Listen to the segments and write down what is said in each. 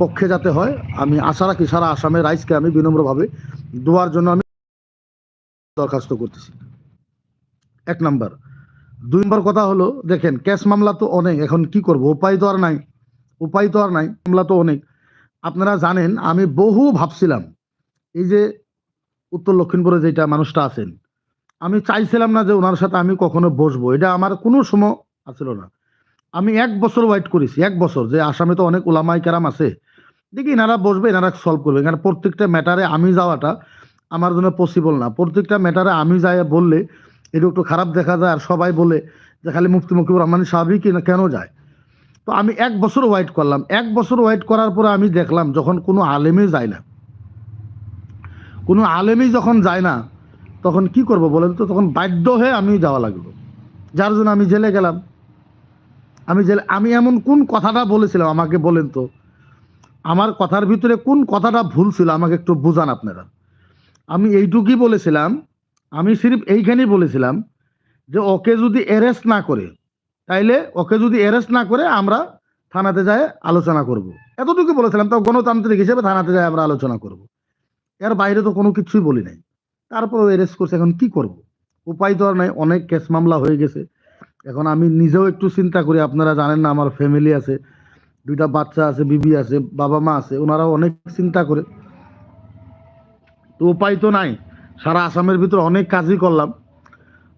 পক্ষে যাতে হয়, আমি আশা রাখি সারা আসামের রাইজকে আমি বিনম্রভাবে দোয়ার জন্য আমি দরখাস্ত করতেছি। এক নাম্বার। দুই নম্বর কথা হলো, দেখেন, ক্যাশ মামলা তো অনেক, এখন কি করব? উপায় তো আর নাই, উপায় তো আর নাই, মামলা তো অনেক। আপনারা জানেন, আমি বহু ভাবছিলাম, এই যে উত্তর লক্ষিণপুরে যেটা মানুষটা আছেন, আমি চাইছিলাম না যে ওনার সাথে আমি কখনো বসবো, এটা আমার কোনো সময় আছিল না। আমি এক বছর ওয়েট করেছি, এক বছর, যে আসামে তো অনেক ওলামাই কেরাম আছে দেখি এনারা বসবে, এনারা সলভ করবে। কারণ প্রত্যেকটা ম্যাটারে আমি যাওয়াটা আমার জন্য পসিবল না। প্রত্যেকটা ম্যাটারে আমি যাই বললে এটা একটু খারাপ দেখা যায়, আর সবাই বলে যে খালি মুফতি মুকিবুর রহমান স্বাভাবিক কিনা যায়? তো আমি এক বছর ওয়েট করলাম। এক বছর ওয়েট করার পরে আমি দেখলাম যখন কোনো আলেমে যায় না। কোনো আলেমই যখন যায় না, তখন কি করব বলেন তো? তখন বাধ্য হয়ে আমি যাওয়া লাগল। যার জন্য আমি জেলে গেলাম। আমি জেলে, আমি এমন কোন কথাটা বলেছিলাম আমাকে বলেন তো? আমার কথার ভিতরে কোন কথাটা ভুল ছিল আমাকে একটু বুঝান আপনারা আমি এইটুকুই বলেছিলাম, আমি সিরিফ এইখানেই বলেছিলাম যে ওকে যদি অ্যারেস্ট না করে, তাইলে ওকে যদি অ্যারেস্ট না করে আমরা থানাতে যায় আলোচনা করব। এতটুকু বলেছিলাম, তো গণতান্ত্রিক হিসেবে থানাতে যায় আমরা আলোচনা করব। এর বাইরে তো কোনো কিছুই বলি নাই তারপর অ্যারেস্ট করছে, এখন কি করব। উপায় তো আর নাই, অনেক কেস মামলা হয়ে গেছে এখন আমি নিজেও একটু চিন্তা করি, আপনারা জানেন না, আমার ফ্যামিলি আছে দুইটা বাচ্চা আছে, বিবি আছে, বাবা মা আছে, ওনারাও অনেক চিন্তা করে। তো উপায় তো নাই। সারা আসামের ভিতরে অনেক কাজই করলাম।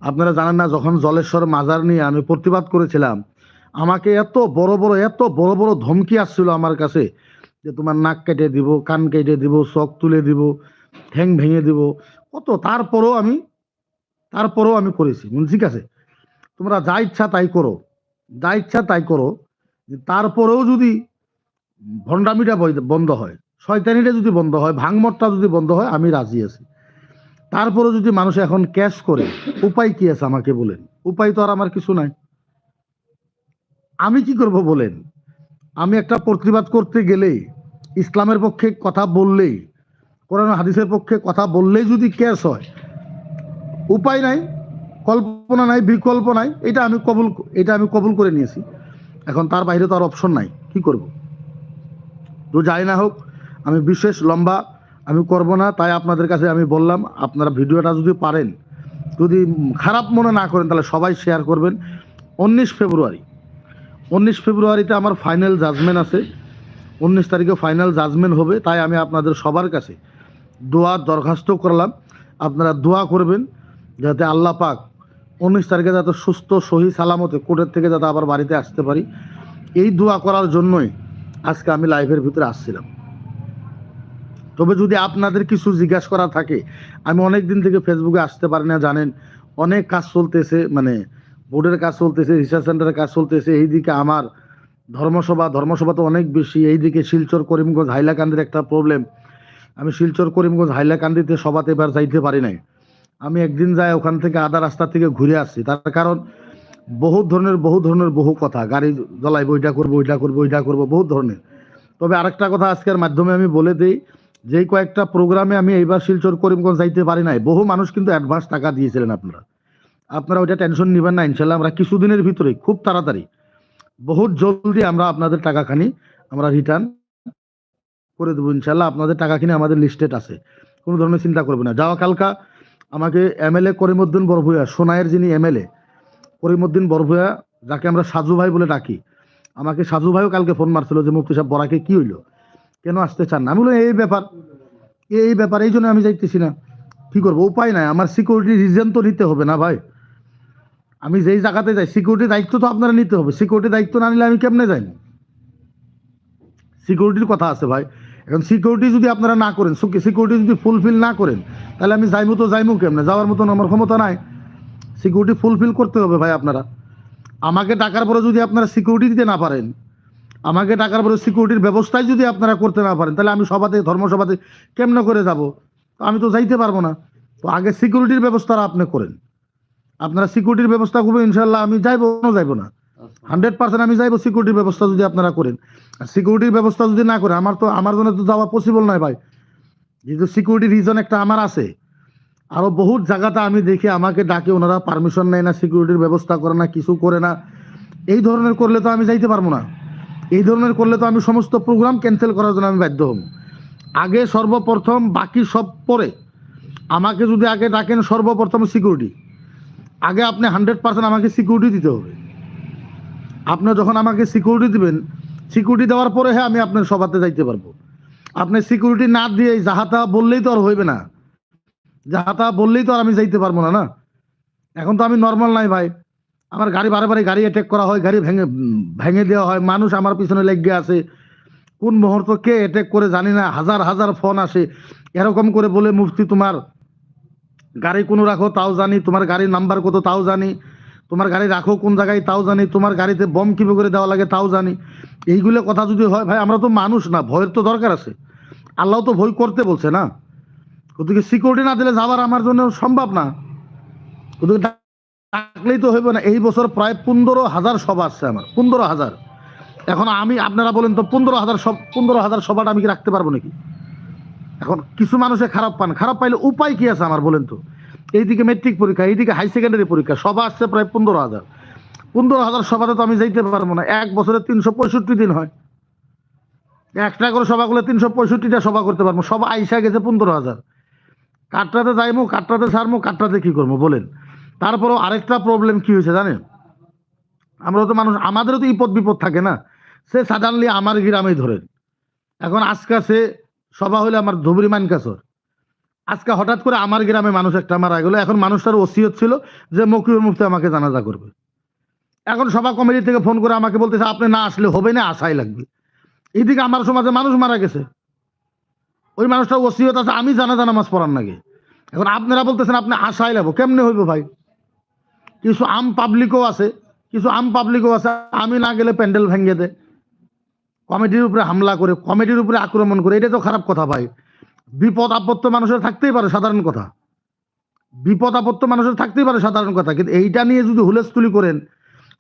আপনারা জানেন না, যখন জলেশ্বর মাজার নিয়ে আমি প্রতিবাদ করেছিলাম, আমাকে এত বড় বড়, এত বড় বড় ধমকি আসছিল আমার কাছে যে তোমার নাক কেটে দিব, কান কেটে দিব, চোখ তুলে দিব, ঠ্যাং ভেঙে দিব। কত? তারপরেও আমি তারপরেও আমি করেছি। ঠিক আছে? তোমরা যা ইচ্ছা তাই করো। যা ইচ্ছা তাই করো। তারপরেও যদি ভণ্ডামিটা বন্ধ হয়, শয়তানিটা যদি বন্ধ হয় ভাঙমটটা যদি বন্ধ হয়, আমি রাজি আছি। তারপরে যদি মানুষ এখন ক্যাশ করে, উপায় কি আছে আমাকে বলেন? উপায় তো আর আমার কিছু নাই। আমি কি করব বলেন? আমি একটা প্রতিবাদ করতে গেলেই ইসলামের পক্ষে কথা বললেই, কোরআন হাদিসের পক্ষে কথা বললেই যদি ক্যাশ হয়, উপায় নাই, কল্পনা নাই, বিকল্প নাই, এটা আমি কবুল এটা আমি কবুল করে নিয়েছি। এখন তার বাইরে তো আর অপশন নাই। কি করব? তো যাই না হোক, আমি বিশেষ লম্বা, আমি করব না, তাই আপনাদের কাছে আমি বললাম, আপনারা ভিডিওটা যদি পারেন, যদি খারাপ মনে না করেন, তাহলে সবাই শেয়ার করবেন। উনিশ ফেব্রুয়ারি, উনিশ ফেব্রুয়ারিতে আমার ফাইনাল জাজমেন্ট আছে। উনিশ তারিখে ফাইনাল জাজমেন্ট হবে, তাই আমি আপনাদের সবার কাছে দোয়ার দরখাস্ত করলাম। আপনারা দোয়া করবেন, যাতে আল্লাহ পাক উনিশ তারিখে যাতে সুস্থ, সহি, সালামতে কোর্টের থেকে যাতে আবার বাড়িতে আসতে পারি, এই দোয়া করার জন্যই আজকে আমি লাইভের ভিতরে আসছিলাম। তবে যদি আপনাদের কিছু জিজ্ঞাসা করা থাকে, আমি অনেক দিন থেকে ফেসবুকে আসতে পারি না, জানেন, অনেক কাজ চলতেছে মানে বোর্ডের কাজ চলতেছে, রিসার্চ সেন্টারের কাজ চলতেছে, এইদিকে আমার ধর্মসভা ধর্মসভা তো অনেক বেশি, এইদিকে শিলচর, করিমগঞ্জ, হাইলাকান্দির একটা প্রবলেম আমি শিলচর, করিমগঞ্জ, হাইলাকান্দিতে সভাতে এবার যাইতে পারি নাই। আমি একদিন যাই ওখান থেকে আধা রাস্তা থেকে ঘুরে আসছি। তার কারণ বহু ধরনের বহু ধরনের বহু কথা। গাড়ি জ্বলাইব ওইটা করব ওইটা করব ওইটা করব, বহুত ধরনের। তবে আরেকটা কথা আজকের মাধ্যমে আমি বলে দিই, যেই কয়েকটা প্রোগ্রামে আমি এইবার শিলচর, করিমগঞ্জ যাইতে পারি নাই, বহু মানুষ কিন্তু অ্যাডভান্স টাকা দিয়েছিলেন আপনারা। আপনারা ওইটা টেনশন নেবেন না, ইনশাল্লাহ আমরা কিছুদিনের ভিতরে, খুব তাড়াতাড়ি, বহুত জলদি আমরা আপনাদের টাকাখানি আমরা রিটার্ন করে দেবো, ইনশাল্লাহ আপনাদের টাকাখানি আমাদের লিস্টেড আছে। কোনো ধরনের চিন্তা করবে না। যাওয়া কালকা আমাকে এমএলএ করিমউদ্দিন বরভুয়া সোনাইয়ের যিনি এমএলএ, করিমউদ্দিন বরভুয়া যাকে আমরা সাজু ভাই বলে ডাকি, আমাকে সাজু ভাইও কালকে ফোন মারছিল যে, মুফতি সাহেব, বরাকে কি হইল? কেন আসতে চান না? আমি বললাম, এই ব্যাপার, এই- ব্যাপার, এই জন্য আমি যাইতেছি না। কি করব? উপায় নাই। আমার সিকিউরিটি রিজন তো নিতে হবে না ভাই। আমি যেই জায়গাতে যাই সিকিউরিটি দায়িত্ব তো আপনারা নিতে হবে। সিকিউরিটি দায়িত্ব না নিলে আমি কেমনে যাই সিকিউরিটির কথা আছে ভাই। এখন সিকিউরিটি যদি আপনারা না করেন সিকিউরিটি যদি ফুলফিল না করেন, তাহলে আমি যাইমু তো যাইমু কেমনে? যাওয়ার মতন আমার ক্ষমতা নাই। সিকিউরিটি ফুলফিল করতে হবে ভাই আপনারা। আমাকে টাকার পরে যদি আপনারা সিকিউরিটি দিতে না পারেন, আমাকে টাকার পরে সিকিউরিটির ব্যবস্থাই যদি আপনারা করতে না পারেন, তাহলে আমি সভাতে, ধর্মসভাতে কেমনে করে যাব? আমি তো যাইতে পারব না। তো আগে সিকিউরিটির ব্যবস্থাটা আপনি করেন। আপনারা সিকিউরিটির ব্যবস্থা করবেন ইনশাল্লাহ আমি যাইবো না যাইবো না। হান্ড্রেড পার্সেন্ট আমি যাইবো সিকিউরিটির ব্যবস্থা যদি আপনারা করেন। আর সিকিউরিটির ব্যবস্থা যদি না করেন আমার তো, আমার জন্য তো যাওয়া পসিবল নয় ভাই। যেহেতু সিকিউরিটি রিজন একটা আমার আছে, আরও বহুত জায়গাতে আমি দেখি আমাকে ডাকে, ওনারা পারমিশন নেয় না সিকিউরিটির ব্যবস্থা করে না, কিছু করে না। এই ধরনের করলে তো আমি যাইতে পারব না। এই ধরনের করলে তো আমি সমস্ত প্রোগ্রাম ক্যান্সেল করার জন্য আমি বাধ্য হব। আগে সর্বপ্রথম বাকি সব পরে আমাকে যদি আগে ডাকেন সর্বপ্রথম সিকিউরিটি আগে আপনি হান্ড্রেড পার্সেন্ট আমাকে সিকিউরিটি দিতে হবে। আপনি যখন আমাকে সিকিউরিটি দিবেন সিকিউরিটি দেওয়ার পরে হ্যাঁ আমি আপনার সভাতে যাইতে পারব। আপনি সিকিউরিটি না দিয়ে যাহাতা বললেই তো আর হইবে না। যাহাতা বললেই তো আর আমি যাইতে পারব না না? এখন তো আমি নর্মাল নাই ভাই। আমার গাড়ি বারে বারে গাড়ি অ্যাটেক করা হয়, গাড়ি ভেঙে ভেঙে দেওয়া হয়, মানুষ আমার পিছনে লেগে আছে। কোন মুহূর্ত কে অ্যাটেক করে জানি না, হাজার হাজার ফোন আসে। এরকম করে বলে, মুফতি, তোমার গাড়ি কোনো রাখো, তাও জানি। তোমার গাড়ির নাম্বার কত, তাও জানি। তোমার গাড়ি রাখো কোন জায়গায়, তাও জানি। তোমার গাড়িতে বম কীভাবে করে দেওয়া লাগে, তাও জানি। এইগুলো কথা যদি হয়, ভাই, আমরা তো মানুষ না, ভয়ের তো দরকার আছে। আল্লাহ তো ভয় করতে বলছে না। ওদিকে সিকিউরিটি না দিলে যাওয়ার আমার জন্য সম্ভব না। ওদিকে ডাকলেই তো হইবে না। এই বছর প্রায় পনেরো হাজার সভা আসছে আমার, পনেরো হাজার। এখন আমি, আপনারা বলেন তো, পনেরো হাজার সব পনেরো হাজার সভাটা আমি কি রাখতে পারব নাকি? এখন কিছু মানুষে খারাপ পান। খারাপ পাইলে উপায় কি আছে আমার বলেন তো? এইদিকে মেট্রিক পরীক্ষা, এইদিকে হাই সেকেন্ডারি পরীক্ষা, সভা আসছে প্রায় পনেরো হাজার। পনেরো হাজার সভাতে তো আমি যাইতে পারব না, এক বছরে তিনশো পঁয়ষট্টি দিন হয়। একটা করে সভা করলে তিনশো পঁয়ষট্টিটা সভা করতে পারব, সভা আইসা গেছে পনেরো হাজার। কাটটাতে যাইমো কাটটাতে ছাড়মো কাটটাতে কি করব বলেন। তারপরেও আরেকটা প্রবলেম কি হয়েছে জানেন? আমরা তো মানুষ, আমাদেরও তো বিপদ বিপদ থাকে না। সে সাডানলি আমার গ্রামেই ধরেন। এখন আজকে সে সভা হলে আমার ধুবড়ি মানকাসর আজকে হঠাৎ করে আমার গ্রামে মানুষ একটা মারা গেলো। এখন মানুষটার ওসিয়ত ছিল যে মকিউর মুফতি আমাকে জানাজা করবে। এখন সভা কমিটি থেকে ফোন করে আমাকে বলতেছে, আপনি না আসলে হবে না, আশাই লাগবে। এইদিকে আমার সমাজে মানুষ মারা গেছে। ওই মানুষটা ওসিয়ত আছে, আমি জানাজা নামাজ পড়ার নাকি এখন আপনারা বলতেছেন, আপনি আশাই লাগবো, কেমনে হইব ভাই? কিছু আম পাবলিকও আছে, কিছু আম পাবলিকও আছে, আমি না গেলে প্যান্ডেল ভেঙে দেয়। কমিটির উপরে হামলা করে, কমিটির উপরে আক্রমণ করে, এটা তো খারাপ কথা ভাই। বিপদ আপত্ত মানুষের থাকতেই পারে, সাধারণ কথা। বিপদ আপত্ত মানুষের থাকতেই পারে, সাধারণ কথা। কিন্তু এইটা নিয়ে যদি হুলেস্থুলি করেন,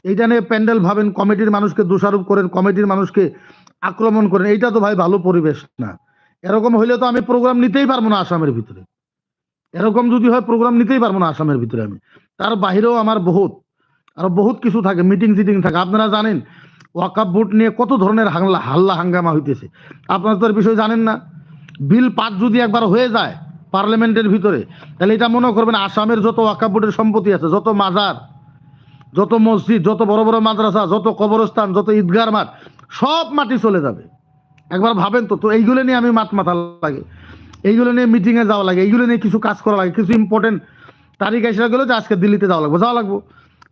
এইটা নিয়ে প্যান্ডেল ভাবেন, কমিটির মানুষকে দোষারোপ করেন, কমিটির মানুষকে আক্রমণ করেন, এইটা তো ভাই ভালো পরিবেশ না। এরকম হইলে তো আমি প্রোগ্রাম নিতেই পারব না আসামের ভিতরে। এরকম যদি হয় প্রোগ্রাম নিতেই পারব না আসামের ভিতরে আমি। তার বাহিরেও আমার বহুত, আর বহুত কিছু থাকে মিটিং টিটিং থাকে। আপনারা জানেন ওয়াকাপ বোর্ড নিয়ে কত ধরনের হাল্লা হাল্লা হাঙ্গামা হইতেছে। আপনারা তো এর বিষয়ে জানেন না। বিল পাস যদি একবার হয়ে যায় পার্লামেন্টের ভিতরে, তাহলে এটা মনে করবেন আসামের যত ওয়াকাপ বোর্ডের সম্পত্তি আছে, যত মাজার, যত মসজিদ, যত বড় বড় মাদ্রাসা, যত কবরস্থান, যত ঈদগার মাঠ, সব মাটি চলে যাবে। একবার ভাবেন তো তো এইগুলো নিয়ে আমি মাত মাথা লাগে। এইগুলো নিয়ে মিটিংয়ে যাওয়া লাগে, এইগুলো নিয়ে কিছু কাজ করা লাগে, কিছু ইম্পর্টেন্ট তারিখ এসে গেলো যে আজকে দিল্লিতে যাওয়া লাগবে, যাওয়া লাগবো।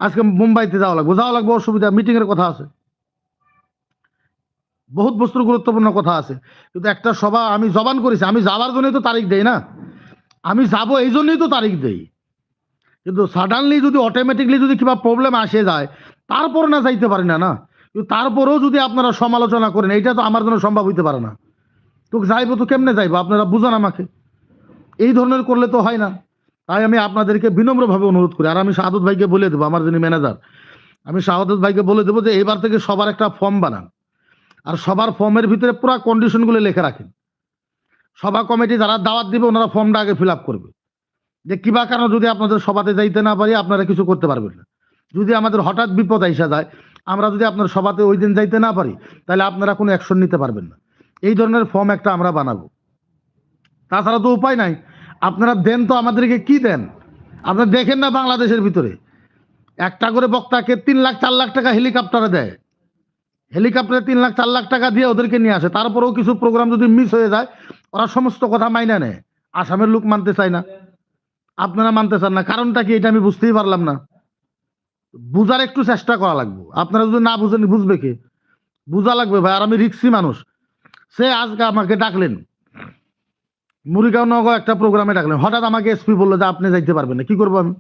আজকে মুম্বাইতে যাওয়া লাগবো যাওয়া লাগবো, অসুবিধা মিটিংয়ের কথা আছে। বহুত বস্তুর গুরুত্বপূর্ণ কথা আছে। কিন্তু একটা সভা আমি জবান করেছি, আমি যাওয়ার জন্যই তো তারিখ দেই না। আমি যাব এই জন্যই তো তারিখ দেই। কিন্তু সাডেনলি যদি অটোমেটিকলি যদি কিবা প্রবলেম আসে যায়, তারপর না যাইতে পারি না না? কিন্তু তারপরেও যদি আপনারা সমালোচনা করেন, এইটা তো আমার জন্য সম্ভব হইতে পারে না। তো যাইবো তো কেমনে যাইবো? আপনারা বুঝান আমাকে। এই ধরনের করলে তো হয় না। তাই আমি আপনাদেরকে বিনম্রভাবে অনুরোধ করি। আর আমি শাহাদত ভাইকে বলে দেবো, আমার যিনি ম্যানেজার আমি শাহাদত ভাইকে বলে দেবো যে এবার থেকে সবার একটা ফর্ম বানান। আর সবার ফর্মের ভিতরে পুরো কন্ডিশনগুলো লিখে রাখেন। সভা কমিটি যারা দাওয়াত দিবে, ওনারা ফর্মটা আগে ফিল করবে। যে কিবা কারণ যদি আপনাদের সভাতে যাইতে না পারি, আপনারা কিছু করতে পারবেন না। যদি আমাদের হঠাৎ বিপদ আইসা যায়, আমরা যদি আপনার সভাতে ওই দিন যাইতে না পারি, তাহলে আপনারা কোনো অ্যাকশন নিতে পারবেন না। এই ধরনের ফর্ম একটা আমরা বানাবো। তাছাড়া তো উপায় নাই। আপনারা দেন তো আমাদেরকে কি দেন? আপনারা দেখেন না বাংলাদেশের ভিতরে। একটা করে বক্তাকে তিন লাখ, চার লাখ টাকা হেলিকপ্টারে দেয়। হেলিকপ্টারে তিন লাখ, চার লাখ টাকা দিয়ে ওদেরকে নিয়ে আসে। তারপরেও কিছু প্রোগ্রাম যদি মিস হয়ে যায়, ওরা সমস্ত কথা মাইনা নেয়। আসামের লোক মানতে চায় না। আপনারা মানতে চান না। কারণটা কি, এটা আমি বুঝতেই পারলাম না। বুঝার একটু চেষ্টা করা লাগবে। আপনারা যদি না বুঝেন, বুঝবে কে? বুঝা লাগবে ভাই, আর আমি রিক্সি মানুষ। সে আজকে আমাকে ডাকলেন। মুড়িগাঁও নগর একটা প্রোগ্রামে ডাকলেন। হঠাৎ আমাকে এসপি বলল যে, আপনি যাইতে পারবেন না। কি করব আমি?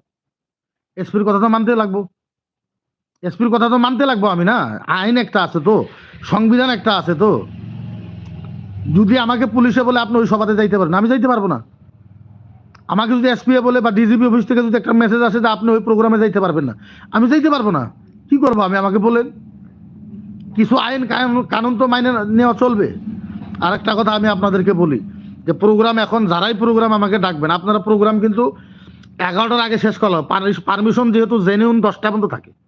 এসপির কথা তো মানতে লাগবো। এসপির কথা তো মানতে লাগবো আমি না? আইন একটা আছে তো, সংবিধান একটা আছে তো। যদি আমাকে পুলিশে বলে আপনি ওই সভাতে যাইতে পারেন, আমি যাইতে পারব না। আমাকে যদি এসপি বলে বা ডিজিপি অফিস থেকে যদি একটা মেসেজ আসে যে আপনি ওই প্রোগ্রামে যাইতে পারবেন না, আমি যাইতে পারব না। কি করব আমি, আমাকে বলেন। কিছু আইন কানুন- তো মাইনে নেওয়া চলবে। আর একটা কথা আমি আপনাদেরকে বলি, যে প্রোগ্রাম এখন যারাই প্রোগ্রাম আমাকে ডাকবেন, আপনারা প্রোগ্রাম কিন্তু এগারোটার আগে শেষ করা পারমিশন যেহেতু জেনুইন দশটা পর্যন্ত থাকে।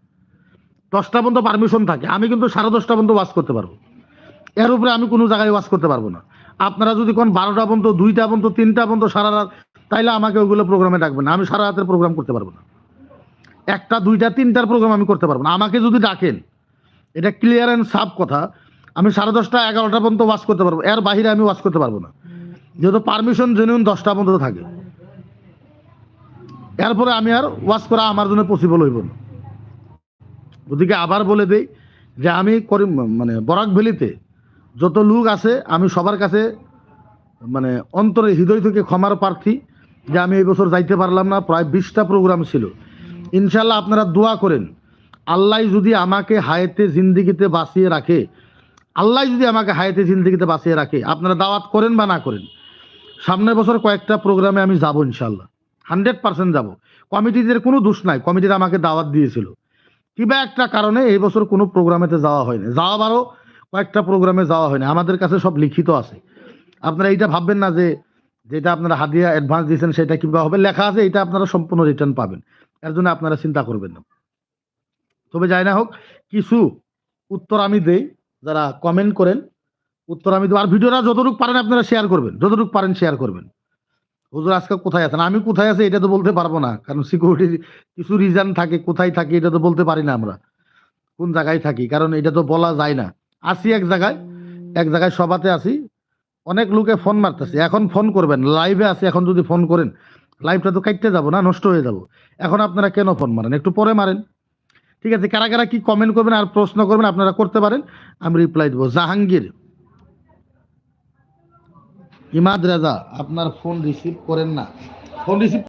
দশটা পর্যন্ত পারমিশন থাকে, আমি কিন্তু সাড়ে দশটা পর্যন্ত ওয়াশ করতে পারব। এর উপরে আমি কোনো জায়গায় ওয়াশ করতে পারব না। আপনারা যদি কোন বারোটা পর্যন্ত দুইটা পর্যন্ত তিনটা পর্যন্ত সারা রাত, তাইলে আমাকে ওগুলো প্রোগ্রামে ডাকবেন আমি সারা রাতের প্রোগ্রাম করতে পারব না। একটা, দুইটা, তিনটার প্রোগ্রাম আমি করতে পারব না। আমাকে যদি ডাকেন, এটা ক্লিয়ার অ্যান্ড সাফ কথা, আমি সাড়ে দশটা, এগারোটা পর্যন্ত ওয়াশ করতে পারব। এর বাহিরে আমি ওয়াশ করতে পারব না। যেহেতু পারমিশন জেনুইন দশটা পর্যন্ত থাকে। এরপরে আমি আর ওয়াশ করা আমার জন্য পসিবল হইব না। ওদিকে আবার বলে দেই যে আমি করিম মানে বরাক ভ্যালিতে যত লোক আছে, আমি সবার কাছে মানে অন্তরে হৃদয় থেকে ক্ষমার প্রার্থী যে আমি এই বছর যাইতে পারলাম না, প্রায় বিশটা প্রোগ্রাম ছিল। ইনশাল্লাহ আপনারা দোয়া করেন, আল্লাহ যদি আমাকে হায়েতে জিন্দিগিতে বাঁচিয়ে রাখে, আল্লাহ যদি আমাকে হায়েতে জিন্দিগিতে বাঁচিয়ে রাখে, আপনারা দাওয়াত করেন বা না করেন, সামনের বছর কয়েকটা প্রোগ্রামে আমি যাব ইনশাল্লাহ হান্ড্রেড পার্সেন্ট যাব। কমিটিদের কোনো দোষ নাই, কমিটির আমাকে দাওয়াত দিয়েছিল। কিবা একটা কারণে এই বছর কোনো প্রোগ্রামেতে যাওয়া হয়নি। যাওয়া বারও কয়েকটা প্রোগ্রামে যাওয়া হয়নি। আমাদের কাছে সব লিখিত আছে। আপনারা এইটা ভাববেন না যে, যেটা আপনারা হাদিয়া অ্যাডভান্স দিয়েছেন সেটা কিবা হবে, লেখা আছে, এটা আপনারা সম্পূর্ণ রিটার্ন পাবেন। এর জন্য আপনারা চিন্তা করবেন না। তবে যাই না হোক, কিছু উত্তর আমি দেই, যারা কমেন্ট করেন, উত্তর আমি দেবো। আর ভিডিওটা যতটুকু পারেন আপনারা শেয়ার করবেন, যতটুকু পারেন শেয়ার করবেন। হুজুর আজকে কোথায় আছেন? আমি কোথায় আছি এটা তো বলতে পারব না, কারণ সিকিউরিটির কিছু রিজন থাকে, কোথায় থাকি এটা তো বলতে পারি না আমরা। কোন জায়গায় থাকি? কারণ এটা তো বলা যায় না। আসি এক জায়গায় এক জায়গায় সভাতে আসি, অনেক লোকে ফোন মারতেছে। এখন ফোন করবেন লাইভে আছে এখন যদি ফোন করেন লাইভটা তো কাটতে যাব না, নষ্ট হয়ে যাব। এখন আপনারা কেন ফোন মারেন? একটু পরে মারেন। ঠিক আছে, কারা কারা কি কমেন্ট করবেন আর প্রশ্ন করবেন আপনারা করতে পারেন, আমি রিপ্লাই দেবো। জাহাঙ্গীর। ইমাদ রেজা আপনার ফোন রিসিভ করেন না। Phone receive